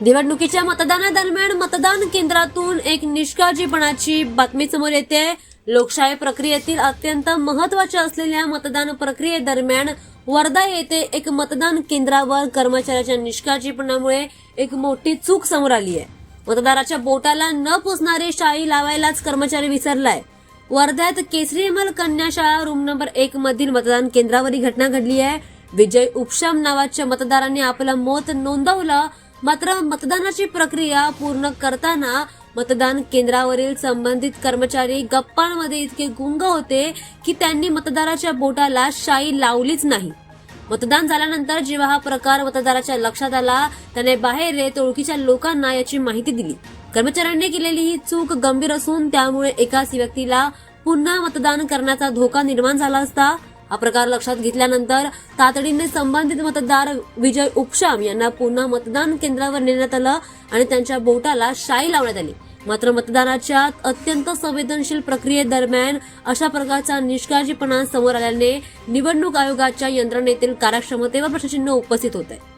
निवडणुकीच्या मतदानादरम्यान मतदान केंद्रातून एक निष्काळजीपणाची बातमी समोर येते. लोकशाही प्रक्रियेतील अत्यंत महत्त्वाच्या असलेल्या मतदान प्रक्रियेदरम्यान वर्धा येथे एक मतदान केंद्रावर कर्मचाऱ्याच्या निष्काळजीपणामुळे एक मोठी चूक समोर आली आहे. मतदाराच्या बोटाला न पुसणारी शाई लावायलाच कर्मचारी विसरलाय. वर्ध्यात केसरीमल कन्याशाळा कन्या शाळा रूम नंबर एक मधील मतदान केंद्रावर ही घटना घडली आहे. विजय उपशाम नावाच्या मतदारांनी आपलं मत नोंदवलं. मात्र मतदानाची प्रक्रिया पूर्ण करताना मतदान केंद्रावरील संबंधित कर्मचारी गप्पांमध्ये इतके गुंग होते की त्यांनी मतदाराच्या बोटाला शाई लावलीच नाही. मतदान झाल्यानंतर जेव्हा हा प्रकार मतदाराच्या लक्षात आला त्याने बाहेर येत ओळखीच्या लोकांना याची माहिती दिली. कर्मचाऱ्यांनी केलेली ही चूक गंभीर असून त्यामुळे एकाच व्यक्तीला पुन्हा मतदान करण्याचा धोका निर्माण झाला असता हा प्रकार लक्षात घेतल्यानंतर तातडीने संबंधित मतदार विजय उपशाम यांना पुन्हा मतदान केंद्रावर नेण्यात आलं आणि त्यांच्या बोटाला शाई लावण्यात आली. मात्र मतदानाच्या अत्यंत संवेदनशील प्रक्रियेदरम्यान अशा प्रकारचा निष्काळजीपणा समोर आल्याने निवडणूक आयोगाच्या यंत्रणेतील कार्यक्षमतेवर प्रश्नचिन्ह उपस्थित होत. आहे